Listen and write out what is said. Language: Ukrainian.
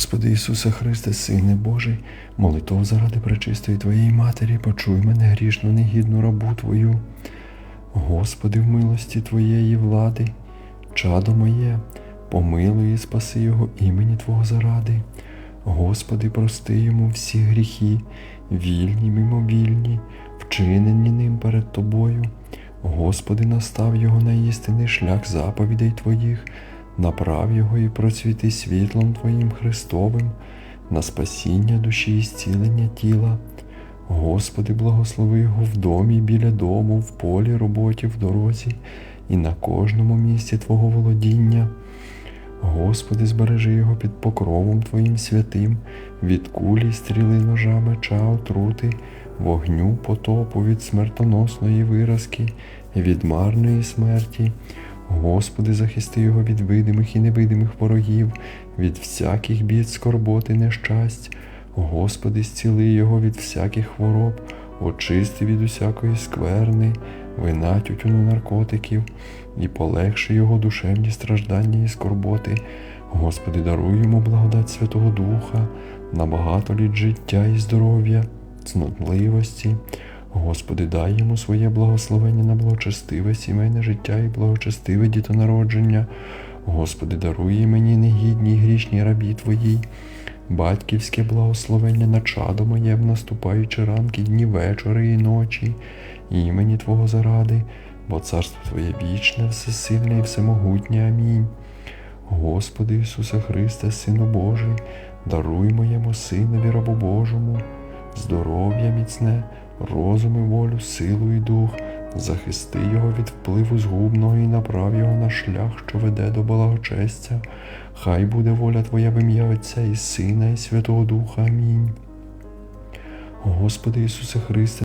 Господи Ісусе Христе, Сине Божий, молитов заради пречистої Твоєї Матері, почуй мене грішну, негідну рабу Твою. Господи, в милості Твоєї влади, чадо моє, помилуй і спаси Його імені Твого заради. Господи, прости йому всі гріхи, вільні, мимовільні, вчинені ним перед Тобою. Господи, настав його на істинний шлях заповідей Твоїх, направ його і процвіти світлом Твоїм Христовим, на спасіння душі і зцілення тіла. Господи, благослови його в домі, біля дому, в полі, роботі, в дорозі і на кожному місці Твого володіння. Господи, збережи його під покровом Твоїм святим, від кулі, стріли ножа, меча, отрути, вогню, потопу, від смертоносної виразки, від марної смерті. Господи, захисти його від видимих і невидимих ворогів, від всяких бід, скорботи, нещасть. Господи, зціли його від всяких хвороб, очисти від усякої скверни, вина, тютюну наркотиків, і полегши його душевні страждання і скорботи. Господи, даруй йому благодать Святого Духа, на багато літ життя і здоров'я, цнотливості. Господи, дай йому своє благословення на благочестиве сімейне життя і благочестиве дітонародження. Господи, даруй мені негідній грішній рабі Твоїй, батьківське благословення на чадо моє в наступаючі ранки, дні, вечори і ночі, імені Твого заради, бо царство Твоє вічне, всесильне і всемогутнє. Амінь. Господи Ісусе Христе, Сину Божий, даруй моєму Синові рабу Божому, здоров'я міцне, розум і волю, силу і дух, захисти його від впливу згубного і направ його на шлях, що веде до благочестя. Хай буде воля Твоя в ім'я Отця і Сина, і Святого Духа. Амінь. Господи Ісусе Христе,